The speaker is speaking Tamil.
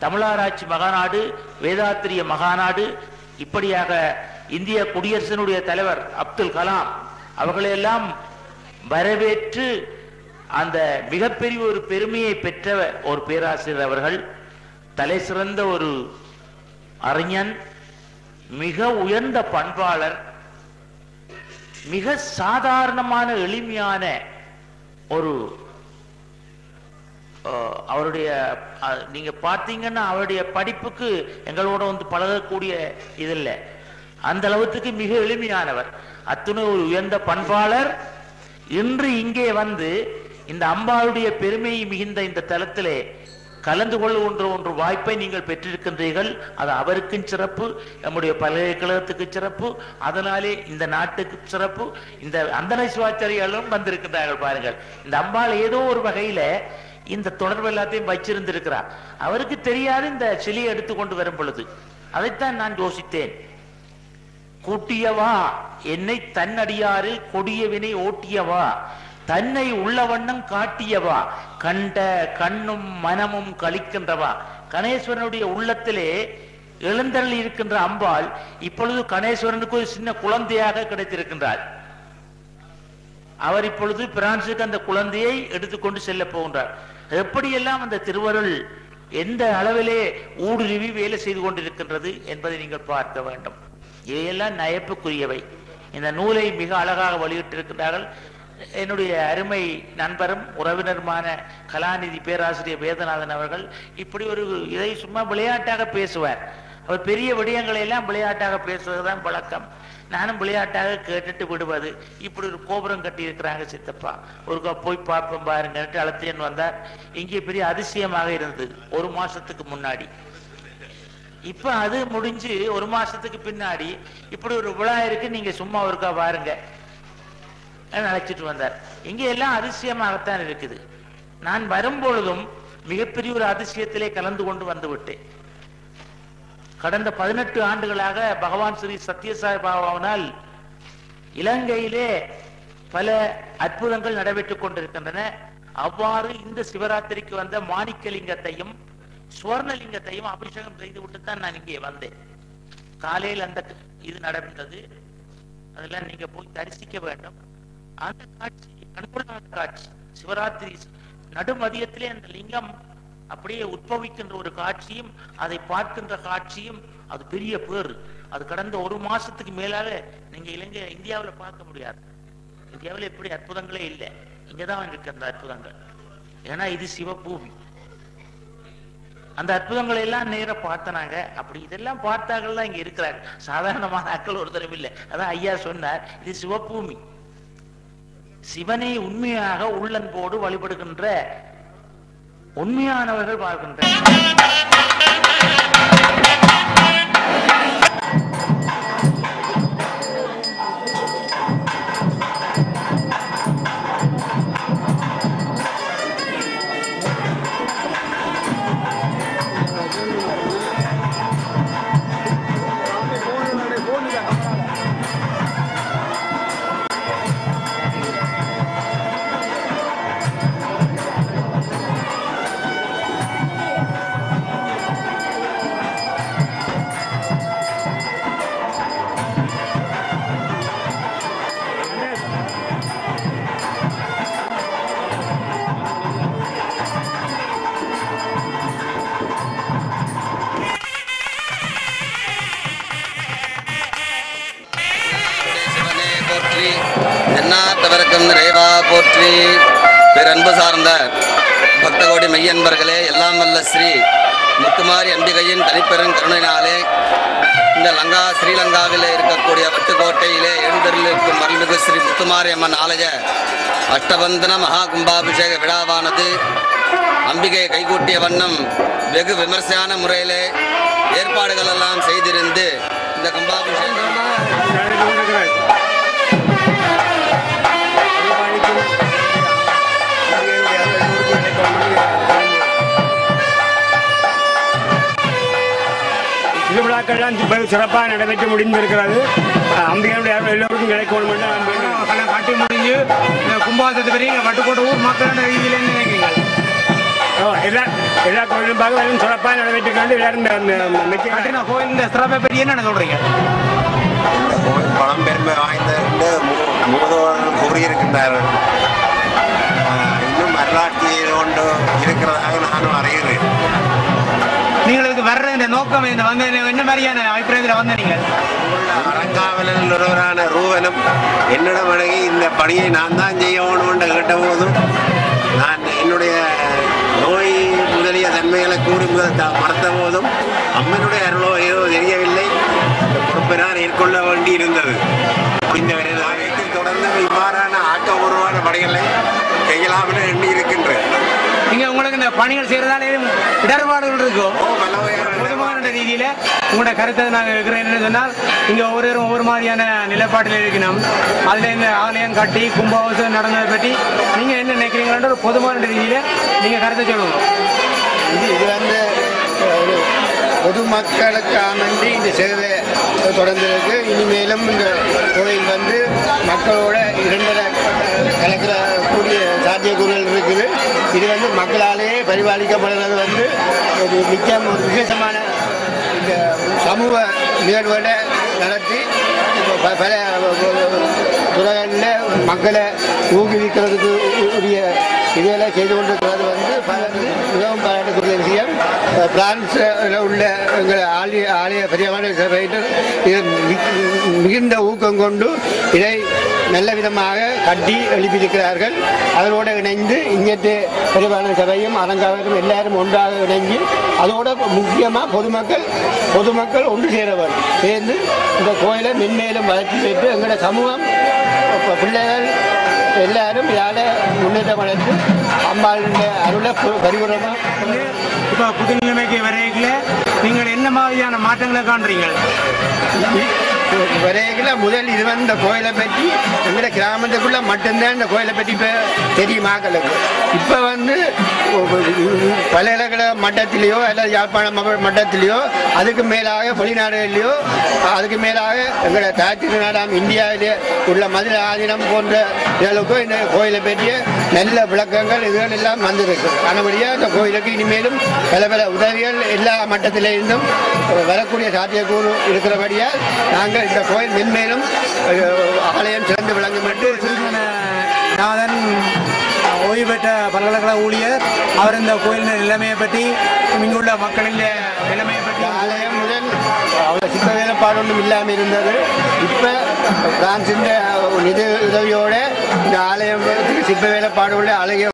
தமிழாராய்ச்சி மகாநாடு வேதாத்திரிய மகாநாடு இப்படியாக இந்திய குடியரசினுடைய தலைவர் அப்துல் கலாம் அவர்களையெல்லாம் வரவேற்று அந்த மிகப்பெரிய ஒரு பெருமையை பெற்ற ஒரு பேராசிரியர் அவர்கள் தலை சிறந்த ஒரு அறிஞன் மிக உயர்ந்த பண்பாளர் மிக சாதாரணமான எளிமையான ஒரு அவருடைய நீங்க பார்த்தீங்கன்னா அவருடைய படிப்புக்கு எங்களோட வந்து பழகக்கூடிய இது இல்லை அந்த அளவுக்கு மிக எளிமையானவர். அத்துணை ஒரு உயர்ந்த பண்பாளர். இன்று இங்கே வந்து இந்த அம்பாளுடைய பெருமை மிகுந்த இந்த தளத்திலே கலந்து கொள்ளுகின்ற ஒன்று வாய்ப்பை நீங்கள் பெற்றிருக்கின்றீர்கள். அது அவருக்கும் சிறப்பு நம்முடைய பல்கலைக்கழகத்துக்கு சிறப்பு அதனாலே இந்த நாட்டுக்கு சிறப்பு. இந்த அந்தன சிவாச்சாரியாலும் வந்திருக்கின்றார்கள் பாருங்கள். இந்த அம்பாள் ஏதோ ஒரு வகையில இந்த தொடர்பு எல்லாத்தையும் வச்சிருந்திருக்கிறார் அவருக்கு தெரியாது இந்த சிலையை எடுத்துக்கொண்டு வரும் பொழுது. அதைத்தான் நான் யோசித்தேன். கூட்டியவா என்னை தன்னடியாரில் கொடியவினை ஓட்டியவா தன்னை உள்ள வண்ணம் காட்டியவா கண்ட கண்ணும் மனமும் கழிக்கின்றவா. கணேஸ்வரனுடைய உள்ளத்திலே எழுந்தருளி இருக்கின்ற அம்பாள் இப்பொழுது கணேஸ்வரனுக்கு ஒரு சின்ன குழந்தையாக கிடைத்திருக்கின்றார் அவர் இப்பொழுது பிரான்சுக்கு அந்த குழந்தையை எடுத்துக்கொண்டு செல்ல போகின்றார். எப்படியெல்லாம் அந்த திருவருள் எந்த அளவிலே ஊடுருவி வேலை செய்து கொண்டிருக்கின்றது என்பதை நீங்கள் பார்க்க வேண்டும். இவையெல்லாம் நயப்புக்குரியவை. இந்த நூலை மிக அழகாக வெளியிட்டிருக்கிறார்கள். என்னுடைய அருமை நண்பரும் உறவினருமான கலாநிதி பேராசிரியர் வேதநாதன் அவர்கள் இப்படி ஒரு இதை சும்மா விளையாட்டாக பேசுவார். அவர் பெரிய விடயங்களை எல்லாம் விளையாட்டாக பேசுவதுதான் பழக்கம். நானும் விளையாட்டாக கேட்டுட்டு விடுவது. இப்படி ஒரு கோபுரம் கட்டி இருக்கிறாங்க சித்தப்பா. ஒருக்கா போய் பார்ப்போம் பாருங்கன்ட்டு அழைத்தேன் வந்தார். இங்கே பெரிய அதிசயமாக இருந்தது. ஒரு மாசத்துக்கு முன்னாடி. இப்ப அது முடிஞ்சு ஒரு மாசத்துக்கு பின்னாடி இப்படி ஒரு விழா இருக்கு. நீங்க சும்மா ஒருக்கா பாருங்க அழைச்சிட்டு வந்தார். இங்க எல்லாம் அதிசயமாகத்தான் இருக்குது. நான் வரும்பொழுதும் மிகப்பெரிய ஒரு அதிசயத்திலே கலந்து கொண்டு வந்து விட்டேன். கடந்த பதினெட்டு ஆண்டுகளாக பகவான் ஸ்ரீ சத்யசாய் பாபாவினால் இலங்கையிலே பல அற்புதங்கள் நடைபெற்றுக் கொண்டிருக்கின்றன. அவ்வாறு இந்த சிவராத்திரிக்கு வந்த மாணிக்கலிங்கத்தையும் சுவர்ணலிங்கத்தையும் அபிஷேகம் செய்து விட்டு தான் நான் இங்கே வந்தேன். காலையில் அந்த இது நடந்தது. அதெல்லாம் நீங்க போய் தரிசிக்க வேண்டும். அந்த காட்சி கண்கொள்ளாத காட்சி சிவராத்திரி நடுமதியத்திலே அந்த லிங்கம் அப்படியே உட்பவிக்கின்ற ஒரு காட்சியும் அதை பார்க்கின்ற காட்சியும் அது பெரிய பேர் அது கடந்த ஒரு மாசத்துக்கு மேலாக நீங்க இலங்கை இந்தியாவுல பார்க்க முடியாது. இந்தியாவுல இப்படி அற்புதங்களே இல்லை. இங்கதான் இருக்கு அந்த அற்புதங்கள். ஏன்னா இது சிவபூமி. அந்த அற்புதங்களை எல்லாம் நேர பார்த்தனாங்க. அப்படி இதெல்லாம் பார்த்தார்கள் தான் இங்க இருக்கிறாங்க. சாதாரணமான ஆக்கள் ஒரு தரம் இல்லை. அதான் ஐயா சொன்னார் இது சிவபூமி. சிவனை உண்மையாக உள்ளன்போடு வழிபடுகின்ற உண்மையானவர்கள் பார்க்கின்றனர் எண்ணாட்டவர்க்கும் நிறைவா போற்றி. பேரன்பு சார்ந்த பக்தகோடி மெய்யன்பர்களே எல்லாம் வல்ல ஸ்ரீ முத்துமாரி அம்பிகையின் தனிப்பெரும் கருணையினாலே இந்த லங்கா ஸ்ரீலங்காவிலே இருக்கக்கூடிய வட்டுக்கோட்டையிலே எழுந்தருளிருக்கும் அருள்மிகு ஸ்ரீ முத்துமாரி அம்மன் ஆலய அஷ்டபந்தன மகா கும்பாபிஷேக விழாவானது அம்பிகை கைகூட்டிய வண்ணம் வெகு விமர்சையான முறையிலே ஏற்பாடுகள் எல்லாம் செய்திருந்து இந்த கும்பாபிஷேகம் திருவிழாக்கள்லாம் இப்ப சிறப்பாக நடைபெற்று முடிந்திருக்கிறது. அம்பிகையுடைய எல்லோருக்கும் கிடைக்கணும் என்று நான். கட்டி முடிஞ்சு இந்த கும்பாசத்து பெரிய வட்டுக்கோட்டை ஊர் மக்கள் ரீதியில் என்ன நினைக்கிறீங்க எல்லா எல்லா கோயிலும் பார்க்க எல்லாம் சிறப்பாக நிறைவேற்றிக்கொண்டு எல்லாரும் கோயில் இந்த சிறப்பை பற்றி என்ன சொல்றீங்க? கோயில் பழம்பெருமை வாய்ந்த என்று மு- மூதோர்கள் கூறியிருக்கின்றார்கள். இன்னும் வரலாற்றில் கொண்டு இருக்கிறதாக நானும் அறிகிறேன். நீங்களுக்கு வர்ற இந்த நோக்கம் இந்த வந்து என்ன மாதிரியான அபிப்பிராயத்தில் வந்த நீங்கள் அறங்காவலன் ஒருவரான ரூவனும் என்னிடம் அழகி இந்த பணியை நான் தான் செய்யணும் கேட்ட போதும் நான் என்னுடைய நோய் முதலிய தன்மைகளை கூறி முதல் த- மறுத்த போதும் அம்மனுடைய அருளோ ஏதோ தெரியவில்லை. பொறுப்பினால் ஏற்கொள்ள வேண்டி இருந்தது முடிந்தவரை ஆயத்தில் தொடர்ந்து இவ்வாறான ஆக்கபூர்வமான பணிகளை செய்யலாம் என எண்ணி இருக்கின்றேன். நீங்க உங்களுக்கு இந்த பணிகள் செய்யறதால ஏதும் இடர்பாடுகள் இருக்கும் பொதுவான ரீதியில உங்களோட கருத்தை நாங்கள் இருக்கிறேன் சொன்னால் இங்க ஒவ்வொருவரும் ஒவ்வொரு மாதிரியான நிலைப்பாட்டில் இருக்கணும் அதுல இந்த ஆலயம் கட்டி கும்பாபிஷேகம் நடந்ததை பற்றி நீங்க என்ன நினைக்கிறீங்கன்ற ஒரு பொதுவான ரீதியில நீங்க கருத்தை சொல்லுங்க. இது வந்து ஒரு பொதுமக்களுக்காண்டி இந்த சேவை தொடர்ந்திருக்கு. இனிமேலும் இந்த கோயில் வந்து மக்களோட இரண்டரை கலக்கிற கூடிய சாத்தியக்கூறுகள் இருக்குது. இது வந்து மக்களாலேயே பரிபாலிக்கப்படுறது வந்து ஒரு முக்கியம் ஒரு விசேஷமான இந்த சமூக நிகழ்வுகளை நடத்தி இப்போ ப- பல துறைகளில் மக்களை ஊக்குவிக்கிறதுக்கு உரிய இதையெல்லாம் செய்து கொண்டிருக்கிறது வந்து மிகவும் பாராட்டக்கூடிய விஷயம் பிரான்ஸில் உள்ள எங்கள் ஆலய ஆலய பெரியமான சபையினர் இது மிகுந்த ஊக்கம் கொண்டு இதை நல்ல விதமாக கட்டி எழுப்பியிருக்கிறார்கள். அதனோடு இணைந்து இங்கே பெரியமான சபையும் அரங்காவரும் எல்லாரும் ஒன்றாக இணைஞ்சு அதோட முக்கியமாக பொதுமக்கள் பொதுமக்கள் ஒன்று சேரவர். சேர்ந்து இந்த கோயிலை மென்மேலும் வளர்ச்சி பெற்று எங்களோட சமூகம் பிள்ளைகள் எல்லாரும் இதால முன்னேற்றம் அடைந்து அம்பாளுடைய அருளை பரிபூரணமாக இப்போ புது நிலைமைக்கு வரையில நீங்கள் என்ன மாதிரியான மாற்றங்களை காண்றீங்க? வரையில முதல் இது வந்து இந்த கோயிலை பற்றி எங்களோட கிராமத்துக்குள்ள மட்டும்தான் இந்த கோயிலை பற்றி இப்போ தெரியும் மக்களுக்கு இப்போ வந்து பல்கலைக்கழக மட்டத்திலேயோ அல்லது யாழ்ப்பாண மட்டத்திலேயோ அதுக்கு மேலாக வெளிநாடுகளிலேயோ அதுக்கு மேலாக எங்களை தாய்த்திரு நாடாம் இந்தியாவிலே உள்ள மதுரை ஆதீனம் போன்ற இதழுக்கும் இந்த கோயிலை பற்றிய நல்ல விளக்கங்கள் இதுகள் எல்லாம் வந்திருக்கு. ஆனபடியாக இந்த கோயிலுக்கு இனிமேலும் பல பல உதவிகள் எல்லா மட்டத்திலிருந்தும் வரக்கூடிய சாத்தியக்கூறு இருக்கிறபடியால் நாங்கள் இந்த கோயில் மென்மேலும் ஆலயம் சிறந்து விளங்கும் என்று நாதன் ஓய்வு பெற்ற பல்கலைக்கழக ஊழியர் அவர் இந்த கோயிலின் நிலைமையை பற்றி இங்குள்ள மக்களின் நிலைமையை பற்றி ஆலயம் முதல் அவ்வளோ சிற்ப வேலைப்பாடு ஒன்றும் இல்லாமல் இருந்தது. இப்போ பிரான்சின் நிதி உதவியோட இந்த ஆலயம் சிற்ப வேலைப்பாடு உள்ள அழகிய